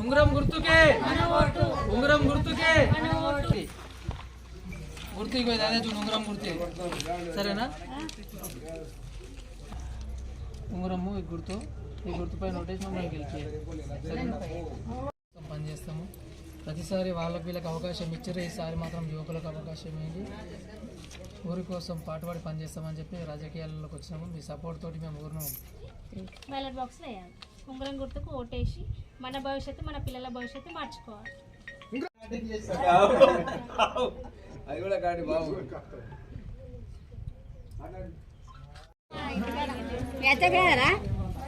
ఉంగరం గుర్తుకే. ఉంగరం గుర్తుకే. గుర్తు ఇగో అదే చూడు ఉంగరం గుర్తు. సరేనా? ఉంగరము ఈ గుర్తు. ఈ గుర్తు పైన నోటేసి మమ్మల్ని గెలిచేయాలి సరేనా? పని చేస్తాము. ప్రతిసారి వాళ్ళకి వీళ్ళకి అవకాశం ఇచ్చారు ఈసారి మాత్రం యువకులకు అవకాశం ఏంటి? ఊరి కోసం పాటుపడి పనిచేస్తామని చెప్పి రాజకీయాల్లోకి వచ్చినాము మీ సపోర్ట్ తోటి మేము ఊరిను బ్యాలెట్ బాక్స్లో వేయాలి. ఉంగరం గుర్తుకు ఓటేసి మన భవిష్యత్తు మన పిల్లల భవిష్యత్తు మార్చుకోవాలి. అది కూడా కాడి బాబు.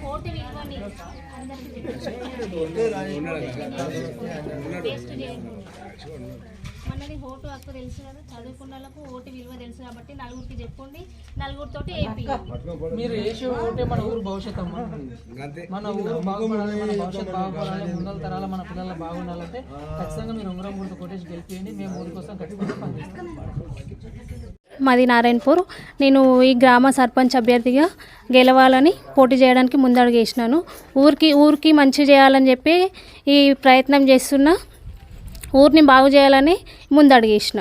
ఓటు విలువని అందరికీ వేస్ట్ చేయండి మనది ఓటు హక్కు తెలుసు కదా. చదువుకున్న వాళ్ళకు ఓటు విలువ తెలుసు కాబట్టి నలుగురికి చెప్పండి నలుగురితోటి ఏపీ మీరు వేసే ఓటే మన ఊరు భవిష్యత్తు అమ్మ అంతే మన ఊరు బాగుపడాలి మన భవిష్యత్తు బాగుపడాలి ముందల తరాల మన పిల్లలు బాగుండాలంటే ఖచ్చితంగా మీరు ఉంగరం గుర్తు కొట్టేసి గెలిపియండి. మేము ఊరి కోసం ఖచ్చితంగా పనిచేస్తాం. మాది నారాయణపూర్ నేను ఈ గ్రామ సర్పంచ్ అభ్యర్థిగా గెలవాలని పోటీ చేయడానికి ముందడుగు వేసినాను. ఊరికి ఊరికి మంచి చేయాలని చెప్పి ఈ ప్రయత్నం చేస్తున్నా. ఊరిని బాగు చేయాలని ముందడిగేసిన.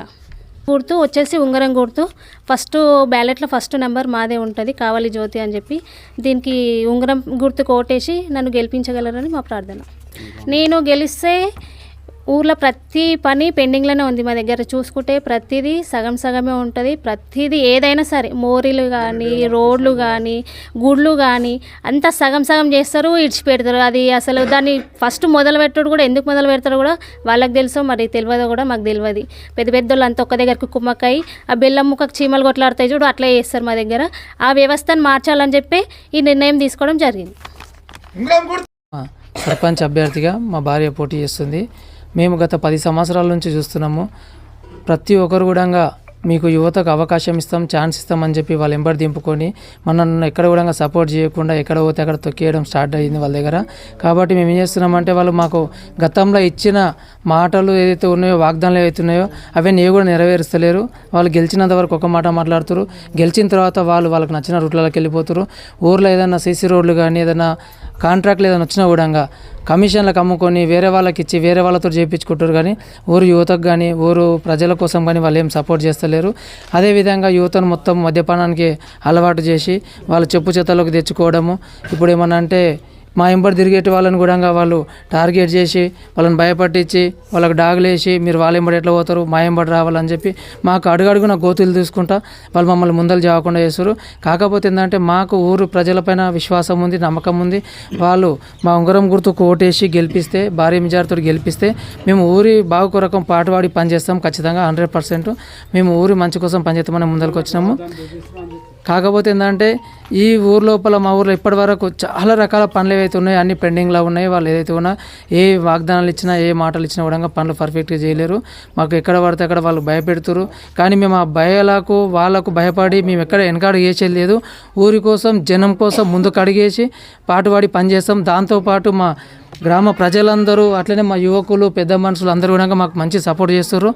గుర్తు వచ్చేసి ఉంగరం గుర్తు ఫస్ట్ బ్యాలెట్లో ఫస్ట్ నెంబర్ మాదే ఉంటుంది కావాలి జ్యోతి అని చెప్పి దీనికి ఉంగరం గుర్తు కోటేసి నన్ను గెలిపించగలరని మా ప్రార్థన. నేను గెలిస్తే ఊర్లో ప్రతి పని పెండింగ్లోనే ఉంది మా దగ్గర. చూసుకుంటే ప్రతిదీ సగం సగమే ఉంటుంది. ప్రతిదీ ఏదైనా సరే మోరీలు కానీ రోడ్లు కానీ గుళ్ళు కానీ అంతా సగం సగం చేస్తారు ఇడిచిపెడతారు. అది అసలు దాన్ని ఫస్ట్ మొదలు పెట్టడు కూడా ఎందుకు మొదలు పెడతారో కూడా వాళ్ళకి తెలుసో మరి తెలియదో కూడా మాకు తెలియదు. పెద్ద పెద్ద వాళ్ళు అంతా ఒక్క దగ్గరికి కుమ్మక్కాయి ఆ బెల్లం ముక్కకు చీమలు కొట్లాడతాయి చూడు అట్లే చేస్తారు మా దగ్గర. ఆ వ్యవస్థను మార్చాలని చెప్పి ఈ నిర్ణయం తీసుకోవడం జరిగింది. ఆ, సర్పంచ్ అభ్యర్థిగా మా భార్య పోటీ చేస్తుంది. మేము గత పది సంవత్సరాల నుంచి చూస్తున్నాము. ప్రతి ఒక్కరు కూడా మీకు యువతకు అవకాశం ఇస్తాం ఛాన్స్ ఇస్తామని చెప్పి వాళ్ళు ఎంబడి దింపుకొని మనల్ని ఎక్కడ కూడా సపోర్ట్ చేయకుండా ఎక్కడ పోతే అక్కడ తొక్కేయడం స్టార్ట్ అయ్యింది వాళ్ళ దగ్గర. కాబట్టి మేము ఏం చేస్తున్నామంటే వాళ్ళు మాకు గతంలో ఇచ్చిన మాటలు ఏదైతే ఉన్నాయో వాగ్దానాలు ఏవైతే ఉన్నాయో అవన్నీ ఏ కూడా నెరవేరుస్తలేరు. వాళ్ళు గెలిచినంత వరకు ఒక మాట మాట్లాడుతారు. గెలిచిన తర్వాత వాళ్ళు వాళ్ళకి నచ్చిన రూట్లలోకి వెళ్ళిపోతారు. ఊర్లో ఏదైనా సీసీ రోడ్లు కానీ ఏదైనా కాంట్రాక్ట్లు ఏదైనా వచ్చినా కూడా కమిషన్లకు అమ్ముకొని వేరే వాళ్ళకి ఇచ్చి వేరే వాళ్ళతో చేయించుకుంటారు కానీ ఊరు యువతకు కానీ ఊరు ప్రజల కోసం కానీ వాళ్ళు ఏం సపోర్ట్ చేస్తలేరు. అదేవిధంగా యువతను మొత్తం మద్యపానానికి అలవాటు చేసి వాళ్ళు చెప్పు చేతలోకి తెచ్చుకోవడము. ఇప్పుడు ఏమన్నా అంటే మా ఎంబడి తిరిగేటి వాళ్ళని కూడా వాళ్ళు టార్గెట్ చేసి వాళ్ళని భయపట్టించి వాళ్ళకి డాగులు వేసి మీరు వాళ్ళ ఎంబడి ఎట్లా పోతారు మా ఎంబడి రావాలని చెప్పి మాకు అడుగడుగున గోతులు తీసుకుంటా వాళ్ళు మమ్మల్ని ముందలు చేయకుండా చేస్తారు కాకపోతే ఏంటంటే మాకు ఊరు ప్రజలపైన విశ్వాసం ఉంది నమ్మకం ఉంది. వాళ్ళు మా ఉంగరం గుర్తుకు ఓటేసి గెలిపిస్తే భారీ మెజార్టీతో గెలిపిస్తే మేము ఊరి బాగు కొరకం పాటుపాడి పనిచేస్తాం ఖచ్చితంగా హండ్రెడ్ పర్సెంట్. మేము ఊరి మంచి కోసం పనిచేస్తామని ముందరికి వచ్చినాము కాకపోతే ఏంటంటే ఈ ఊరు లోపల మా ఊర్లో ఇప్పటి వరకు చాలా రకాల పనులు ఏవైతే ఉన్నాయో అన్ని పెండింగ్లో ఉన్నాయి. వాళ్ళు ఏదైతే ఉన్నా ఏ వాగ్దానాలు ఇచ్చినా ఏ మాటలు ఇచ్చినా కూడా పనులు పర్ఫెక్ట్గా చేయలేరు. మాకు ఎక్కడ పడితే అక్కడ వాళ్ళు భయపెడుతురు. కానీ మేము ఆ భయాలకు వాళ్ళకు భయపడి మేము ఎక్కడ వెనకాడ చేసేది లేదు. ఊరి కోసం జనం కోసం ముందుకు అడిగేసి పాటుపడి పనిచేస్తాం దాంతోపాటు మా గ్రామ ప్రజలందరూ అట్లనే మా యువకులు పెద్ద మనుషులు అందరూ కూడా మాకు మంచి సపోర్ట్ చేస్తారు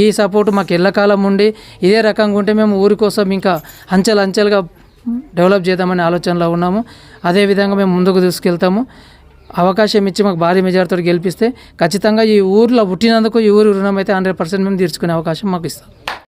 ఈ సపోర్ట్ మాకు ఎల్లకాలం ఉండి ఇదే రకంగా ఉంటే మేము ఊరి కోసం ఇంకా అంచెలు అంచెలుగా డెవలప్ చేద్దామనే ఆలోచనలో ఉన్నాము. అదేవిధంగా మేము ముందుకు తీసుకెళ్తాము. అవకాశం ఇచ్చి మాకు భారీ మెజార్టీతో గెలిపిస్తే ఖచ్చితంగా ఈ ఊర్లో పుట్టినందుకు ఈ ఊరి రుణం అయితే హండ్రెడ్ పర్సెంట్ మేము తీర్చుకునే అవకాశం మాకు ఇస్తాం.